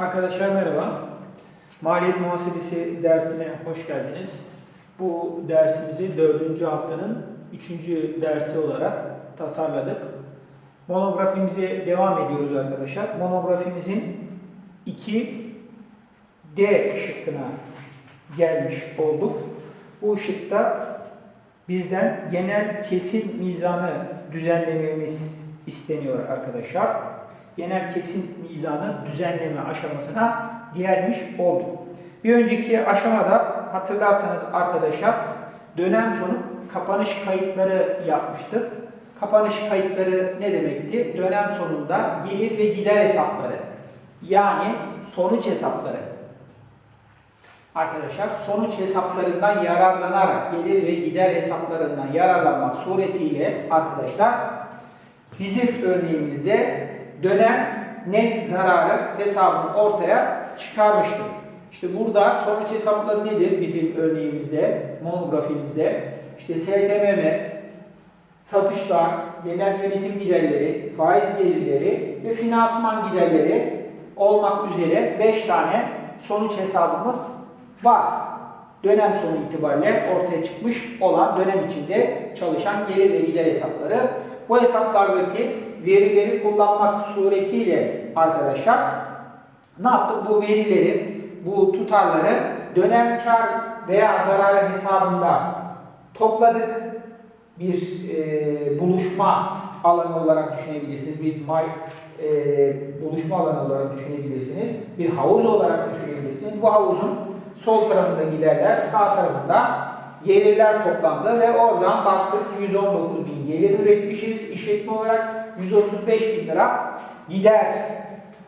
Arkadaşlar merhaba. Maliyet muhasebesi dersine hoş geldiniz. Bu dersimizi dördüncü haftanın üçüncü dersi olarak tasarladık. Monografimize devam ediyoruz arkadaşlar. Monografimizin 2 D şıkkına gelmiş olduk. Bu şıkta bizden genel kesim mizanı düzenlememiz isteniyor arkadaşlar. Genel kesim mizanı düzenleme aşamasına gelmiş olduk. Bir önceki aşamada hatırlarsanız arkadaşlar dönem sonu kapanış kayıtları yapmıştık. Kapanış kayıtları ne demekti? Dönem sonunda gelir ve gider hesapları yani sonuç hesapları Arkadaşlar sonuç hesaplarından yararlanarak gelir ve gider hesaplarından yararlanmak suretiyle arkadaşlar bizim örneğimizde dönem net zararı hesabını ortaya çıkarmıştık. İşte burada sonuç hesapları nedir bizim örneğimizde, monografimizde? İşte STMM, satışlar, genel yönetim giderleri, faiz gelirleri ve finansman giderleri olmak üzere 5 tane sonuç hesabımız var. Dönem sonu itibariyle ortaya çıkmış olan dönem içinde çalışan gelir ve gider hesapları. Bu hesaplardaki verileri kullanmak suretiyle arkadaşlar ne yaptık? Bu verileri, bu tutarları dönem kar veya zararı hesabında topladık. Bir e, buluşma alanı olarak düşünebilirsiniz. Bir may, e, buluşma alanı olarak düşünebilirsiniz. Bir havuz olarak düşünebilirsiniz. Bu havuzun sol tarafında giderler, sağ tarafında gelirler toplandı ve oradan baktık 119 bin gelir üretmişiz işletme olarak 135 bin lira gider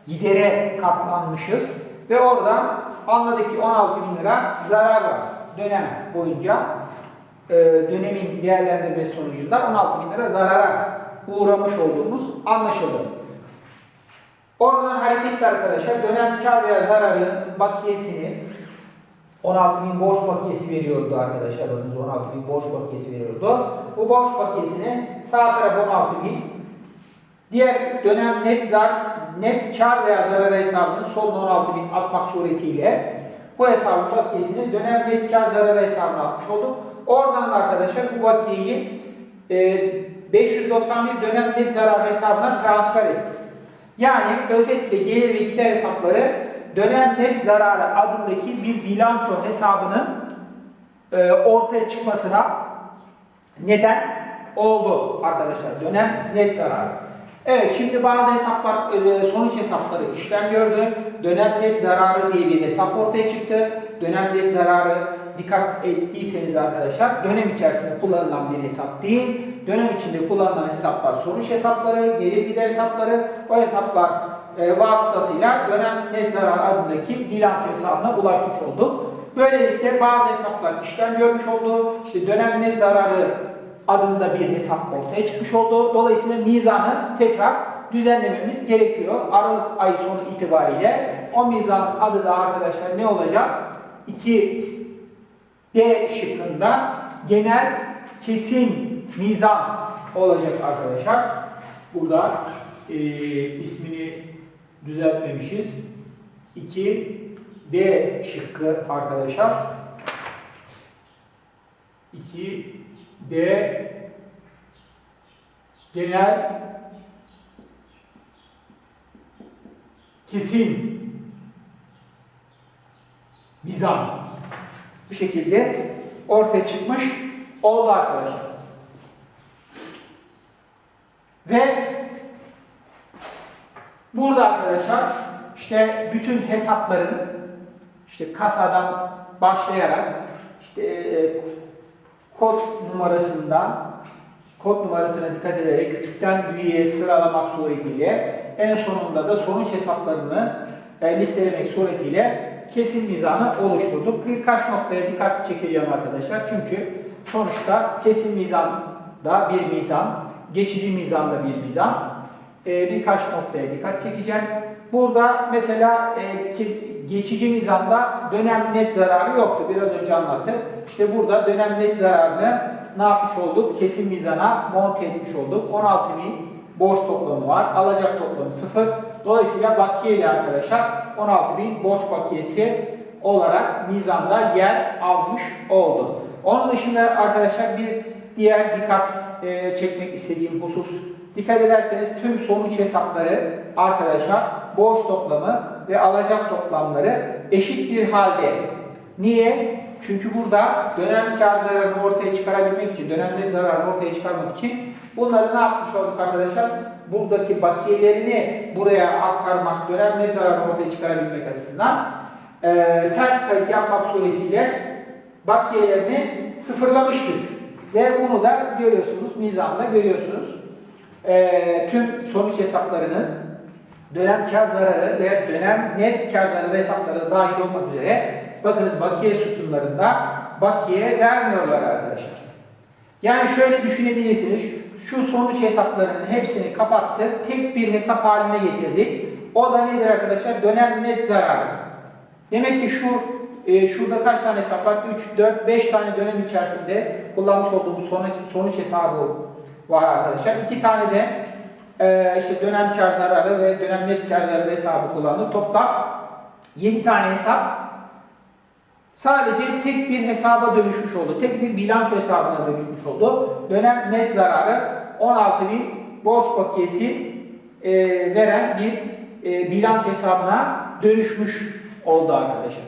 gidere katlanmışız ve oradan anladık ki 16 bin lira zarar var dönem boyunca e, dönemin değerlendirmesi sonucunda 16 bin lira zarara uğramış olduğumuz anlaşıldı. Oradan hareketle arkadaşlar dönem kar veya zararın bakiyesini 16 bin borç bakiyesi veriyordu arkadaşlar. Bakınız 16 bin borç bakiyesi veriyordu. Bu borç bakiyesine sağ taraf 16 bin. Diğer dönem net zar, net kar veya zarar hesabını son 16 bin atmak suretiyle bu hesabın bakiyesini dönem net kar zarar hesabına atmış olduk. Oradan da arkadaşlar bu bakiyeyi e, 591 dönem net zarar hesabına transfer ettik. Yani özetle gelir ve gider hesapları dönem net zararı adındaki bir bilanço hesabının e, ortaya çıkmasına neden oldu arkadaşlar. Dönem net zararı. Evet şimdi bazı hesaplar e, sonuç hesapları işlem gördü. Dönem net zararı diye bir hesap ortaya çıktı. Dönem net zararı dikkat ettiyseniz arkadaşlar dönem içerisinde kullanılan bir hesap değil. Dönem içinde kullanılan hesaplar sonuç hesapları, gelir gider hesapları. O hesaplar e, vasıtasıyla dönem net zarar adındaki bilanço hesabına ulaşmış olduk. Böylelikle bazı hesaplar işlem görmüş oldu. İşte dönem net zararı adında bir hesap ortaya çıkmış oldu. Dolayısıyla mizanı tekrar düzenlememiz gerekiyor. Aralık ayı sonu itibariyle o mizanın adı da arkadaşlar ne olacak? 2 D şıkkında genel kesin mizan olacak arkadaşlar. Burada e, ismini düzeltmemişiz. 2 D şıkkı arkadaşlar. 2 D genel kesin mizan bu şekilde ortaya çıkmış oldu arkadaşlar. Ve burada arkadaşlar işte bütün hesapların işte kasadan başlayarak işte e, kod numarasından kod numarasına dikkat ederek küçükten büyüğe sıralamak suretiyle en sonunda da sonuç hesaplarını e, listelemek suretiyle kesin mizanı oluşturduk. Birkaç noktaya dikkat çekeceğim arkadaşlar. Çünkü sonuçta kesin mizan da bir mizan, geçici mizan da bir mizan. E, birkaç noktaya dikkat çekeceğim. Burada mesela e, geçici mizanda dönem net zararı yoktu. Biraz önce anlattık. İşte burada dönem net zararını ne yapmış olduk? Kesin mizana monte etmiş olduk. 16 bin borç toplamı var. Alacak toplamı 0. Dolayısıyla bakiye ile arkadaşlar 16.000 borç bakiyesi olarak mizanda yer almış oldu. Onun dışında arkadaşlar bir diğer dikkat e, çekmek istediğim husus. Dikkat ederseniz tüm sonuç hesapları arkadaşlar borç toplamı ve alacak toplamları eşit bir halde. Niye? Çünkü burada dönem kar zararını ortaya çıkarabilmek için, dönemde zararını ortaya çıkarmak için bunları ne yapmış olduk arkadaşlar? Buradaki bakiyelerini buraya aktarmak, dönemde zararını ortaya çıkarabilmek açısından e, ters kayıt yapmak suretiyle bakiyelerini sıfırlamıştık. Ve bunu da görüyorsunuz, mizanda görüyorsunuz. E, tüm sonuç hesaplarının dönem kar zararı ve dönem net kar zararı hesapları dahil olmak üzere bakınız bakiye sütunlarında bakiye vermiyorlar arkadaşlar. Yani şöyle düşünebilirsiniz. Şu sonuç hesaplarının hepsini kapattık. Tek bir hesap haline getirdik. O da nedir arkadaşlar? Dönem net zararı. Demek ki şu e, şurada kaç tane hesap var? 3, 4, 5 tane dönem içerisinde kullanmış olduğumuz sonuç, sonuç hesabı var arkadaşlar. İki tane de e, işte dönem kar zararı ve dönem net kar zararı hesabı kullandık. Toplam 7 tane hesap sadece tek bir hesaba dönüşmüş oldu. Tek bir bilanço hesabına dönüşmüş oldu. Dönem net zararı 16.000 borç bakiyesi e, veren bir e, bilanço hesabına dönüşmüş oldu arkadaşlar.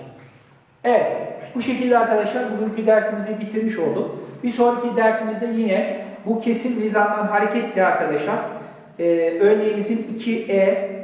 Evet, bu şekilde arkadaşlar bugünkü dersimizi bitirmiş olduk. Bir sonraki dersimizde yine bu kesim mizandan hareketle arkadaşlar e, örneğimizin 2E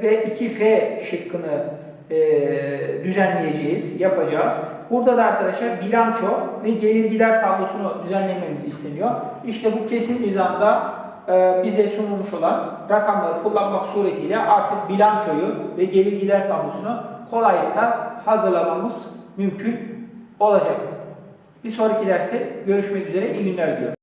ve 2F şıkkını e, düzenleyeceğiz, yapacağız. Burada da arkadaşlar bilanço ve gelir gider tablosunu düzenlememiz isteniyor. İşte bu kesim mizanda e, bize sunulmuş olan rakamları kullanmak suretiyle artık bilançoyu ve gelir gider tablosunu kolaylıkla hazırlamamız mümkün olacak. Bir sonraki derste görüşmek üzere. İyi günler diliyorum.